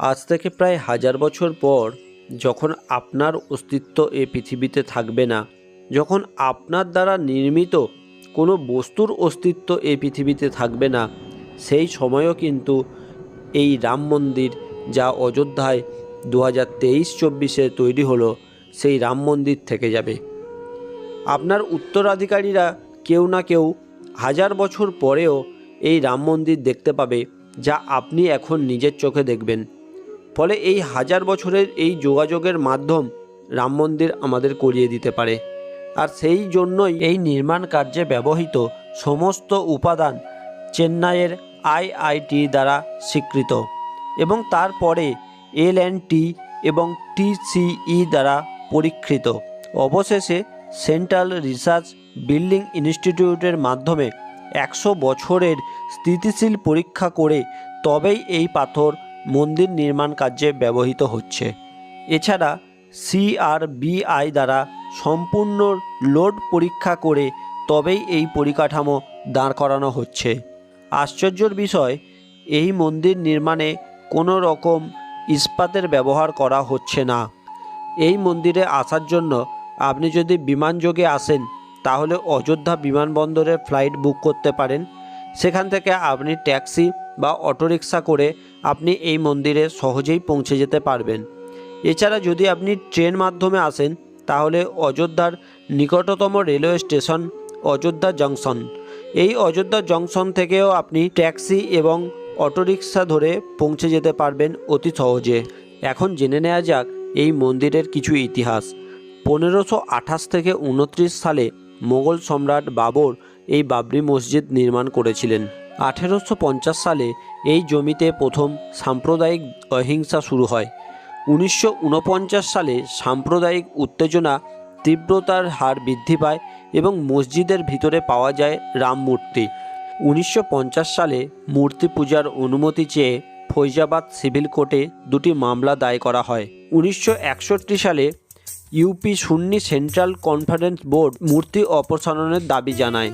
আজ থেকে প্রায় হাজার বছর পর যখন আপনার অস্তিত্ব এ পৃথিবীতে থাকবে না, যখন আপনার দ্বারা নির্মিত কোনো বস্তুর অস্তিত্ব এ পৃথিবীতে থাকবে না, সেই সময়ও কিন্তু এই রাম মন্দির যা অযোধ্যায় দু হাজার তেইশ চব্বিশে তৈরি হলো, সেই রাম মন্দির থেকে যাবে। আপনার উত্তরাধিকারীরা কেউ না কেউ হাজার বছর পরেও এই রাম মন্দির দেখতে পাবে, যা আপনি এখন নিজের চোখে দেখবেন। ফলে এই হাজার বছরের এই যোগাযোগের মাধ্যম রাম মন্দির আমাদের করিয়ে দিতে পারে। আর সেই জন্যই এই নির্মাণ কার্যে ব্যবহৃত সমস্ত উপাদান চেন্নাইয়ের আইআইটি দ্বারা স্বীকৃত এবং তারপরে এল অ্যান্ড টি এবং টিসিই দ্বারা পরীক্ষিত। অবশেষে সেন্ট্রাল রিসার্চ বিল্ডিং ইনস্টিটিউটের মাধ্যমে একশো বছরের স্থিতিশীল পরীক্ষা করে তবেই এই পাথর মন্দির নির্মাণ কার্যে ব্যবহৃত হচ্ছে। এছাড়া সিআরবিআই দ্বারা সম্পূর্ণ লোড পরীক্ষা করে তবেই এই পরিকাঠামো দাঁড় করানো হচ্ছে। আশ্চর্যের বিষয়, এই মন্দির নির্মাণে কোনো রকম ইস্পাতের ব্যবহার করা হচ্ছে না। এই মন্দিরে আসার জন্য আপনি যদি বিমানযোগে আসেন, তাহলে অযোধ্যা বিমানবন্দরে ফ্লাইট বুক করতে পারেন। সেখান থেকে আপনি ট্যাক্সি বা অটোরিকশা করে আপনি এই মন্দিরে সহজেই পৌঁছে যেতে পারবেন। এছাড়া যদি আপনি ট্রেন মাধ্যমে আসেন, তাহলে অযোধ্যার নিকটতম রেলওয়ে স্টেশন অযোধ্যা জংশন। এই অযোধ্যা জংশন থেকেও আপনি ট্যাক্সি এবং অটোরিকশা ধরে পৌঁছে যেতে পারবেন অতি সহজে। এখন জেনে নেওয়া যাক এই মন্দিরের কিছু ইতিহাস। পনেরোশো আঠাশ থেকে উনত্রিশ সালে মোগল সম্রাট বাবর এই বাবরি মসজিদ নির্মাণ করেছিলেন। আঠেরোশো পঞ্চাশ সালে এই জমিতে প্রথম সাম্প্রদায়িক অহিংসা শুরু হয়। উনিশশো উনপঞ্চাশ সালে সাম্প্রদায়িক উত্তেজনা তীব্রতার হার বৃদ্ধি পায় এবং মসজিদের ভিতরে পাওয়া যায় রাম মূর্তি। উনিশশো পঞ্চাশ সালে মূর্তি পূজার অনুমতি চেয়ে ফৈজাবাদ সিভিল কোর্টে দুটি মামলা দায় করা হয়। উনিশশো একষট্টি সালে UP Sunni central conference board মূর্তি অপসারণের দাবি জানায়।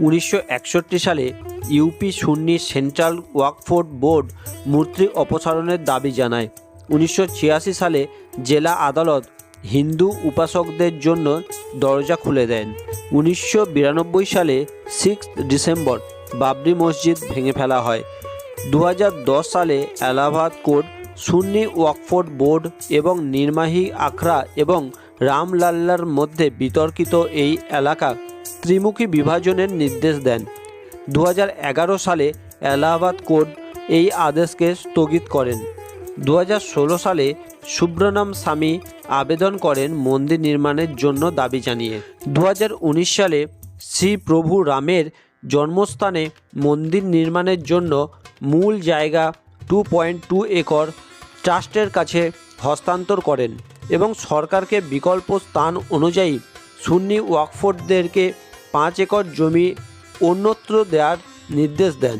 উনিশশো একষট্টি সালে UP Sunni central Waqf board মূর্তি অপসারণের দাবি জানায়। উনিশশো ছিয়াশি সালে জেলা আদালত হিন্দু উপাসকদের জন্য দরজা খুলে দেন। উনিশশো বিরানব্বই সালে সিক্স ডিসেম্বর বাবরি মসজিদ ভেঙে ফেলা হয়। দু হাজার দশ সালে এলাহাবাদ কোর্ট সুন্নি ওয়াকফোর্ড বোর্ড এবং নির্মাহী আখড়া এবং রামলাল্লার মধ্যে বিতর্কিত এই এলাকা ত্রিমুখী বিভাজনের নির্দেশ দেন। দু হাজার এগারো সালে এলাহাবাদ কোর্ট এই আদেশকে স্থগিত করেন। দু হাজার ষোলো সালে সুব্রনাম স্বামী আবেদন করেন মন্দির নির্মাণের জন্য দাবি জানিয়ে। দু হাজার উনিশ সালে শ্রী প্রভু রামের জন্মস্থানে মন্দির নির্মাণের জন্য মূল জায়গা টু পয়েন্ট টু একর ট্রাস্টের কাছে হস্তান্তর করেন এবং সরকারকে বিকল্প স্থান অনুযায়ী সুন্নি ওয়াকফোর্ডদেরকে পাঁচ একর জমি অন্যত্র দেওয়ার নির্দেশ দেন।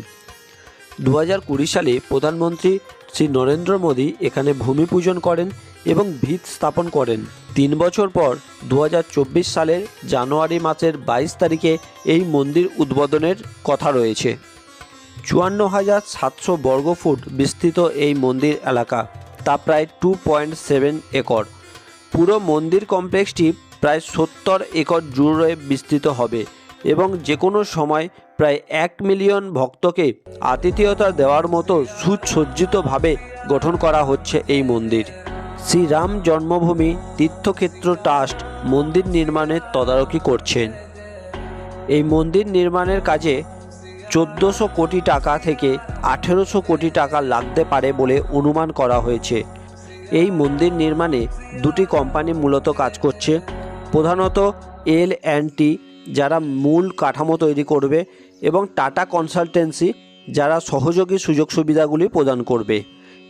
দু হাজার কুড়ি সালে প্রধানমন্ত্রী শ্রী নরেন্দ্র মোদী এখানে ভূমি পূজন করেন এবং ভিত স্থাপন করেন। তিন বছর পর দু হাজার চব্বিশ সালের জানুয়ারি মাসের বাইশ তারিখে এই মন্দির উদ্বোধনের কথা রয়েছে। চুয়ান্ন হাজার সাতশো বর্গফুট বিস্তৃত এই মন্দির এলাকা, তা প্রায় টু পয়েন্ট সেভেন একর। পুরো মন্দির কমপ্লেক্সটি প্রায় সত্তর একর জুড়ে বিস্তৃত হবে। এবং যে কোনো সময় প্রায় এক মিলিয়ন ভক্তকে আতিথেয়তা দেওয়ার মতো সুসজ্জিতভাবে গঠন করা হচ্ছে এই মন্দির। শ্রীরাম জন্মভূমি তীর্থক্ষেত্র ট্রাস্ট মন্দির নির্মাণের তদারকি করছেন। এই মন্দির নির্মাণের কাজে চোদ্দোশো কোটি টাকা থেকে আঠেরোশো কোটি টাকা লাগতে পারে বলে অনুমান করা হয়েছে। এই মন্দির নির্মাণে দুটি কোম্পানি মূলত কাজ করছে। প্রধানত এল অ্যান্ড টি যারা মূল কাঠামো তৈরি করবে এবং টাটা কনসালটেন্সি যারা সহযোগী সুযোগ সুবিধাগুলি প্রদান করবে।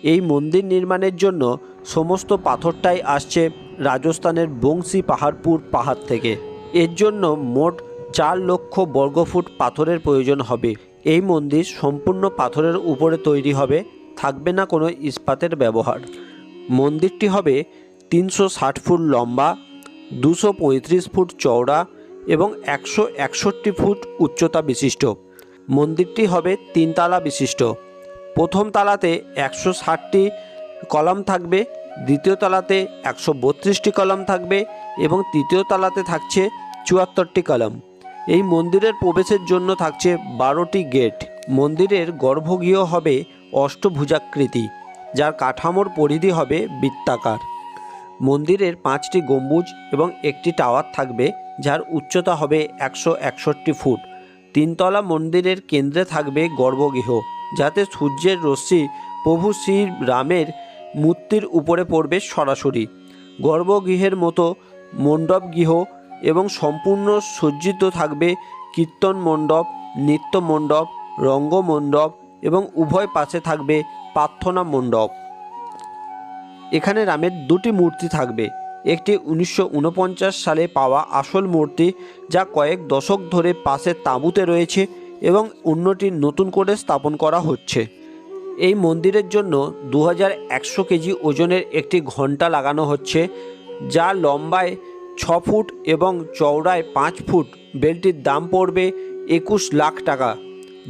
এই মন্দির নির্মাণের জন্য সমস্ত পাথরটাই আসছে রাজস্থানের বংশী পাহাড়পুর পাহাড় থেকে। এর জন্য মোট চার লক্ষ বর্গফুট পাথরের প্রয়োজন হবে। এই মন্দির সম্পূর্ণ পাথরের উপরে তৈরি হবে, থাকবে না কোনো ইস্পাতের ব্যবহার। মন্দিরটি হবে তিনশো ষাট ফুট লম্বা, দুশো ফুট চওড়া এবং একশো একষট্টি ফুট উচ্চতা বিশিষ্ট। মন্দিরটি হবে তিনতলা বিশিষ্ট। প্রথম তালাতে একশো ষাটটি কলাম থাকবে, দ্বিতীয় তালাতে একশো বত্রিশটি কলাম থাকবে এবং তৃতীয় তালাতে থাকছে চুয়াত্তরটি কলাম। এই মন্দিরের প্রবেশের জন্য থাকছে বারোটি গেট। মন্দিরের গর্ভগৃহ হবে অষ্টভুজাকৃতি, যার কাঠামোর পরিধি হবে বৃত্তাকার। মন্দিরের পাঁচটি গম্বুজ এবং একটি টাওয়ার থাকবে যার উচ্চতা হবে একশো একষট্টি ফুট। তিনতলা মন্দিরের কেন্দ্রে থাকবে গর্ভগৃহ, যাতে সূর্যের রশ্মি প্রভু শ্রী রামের মূর্তির উপরে পড়বে সরাসরি। গর্ভগৃহের মতো মণ্ডপ গৃহ এবং সম্পূর্ণ সজ্জিত থাকবে কীর্তন মণ্ডপ, নৃত্য মণ্ডপ, রঙ্গমণ্ডপ এবং উভয় পাশে থাকবে প্রার্থনা মণ্ডপ। এখানে রামের দুটি মূর্তি থাকবে। একটি উনিশশো উনপঞ্চাশ সালে পাওয়া আসল মূর্তি যা কয়েক দশক ধরে পাশে তাঁবুতে রয়েছে এবং অন্যটি নতুন করে স্থাপন করা হচ্ছে। এই মন্দিরের জন্য দু কেজি ওজনের একটি ঘণ্টা লাগানো হচ্ছে, যা লম্বায় ছ ফুট এবং চওড়ায় পাঁচ ফুট। বেলটির দাম পড়বে একুশ লাখ টাকা।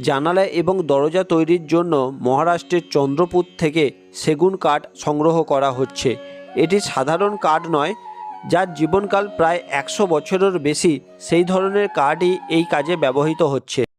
জানালা এবং দরজা তৈরির জন্য মহারাষ্ট্রের চন্দ্রপুর থেকে সেগুন কাঠ সংগ্রহ করা হচ্ছে। এটি সাধারণ কার্ড নয়, যার জীবনকাল প্রায় একশো বছরের বেশি। সেই ধরনের কার্ডই এই কাজে ব্যবহৃত হচ্ছে।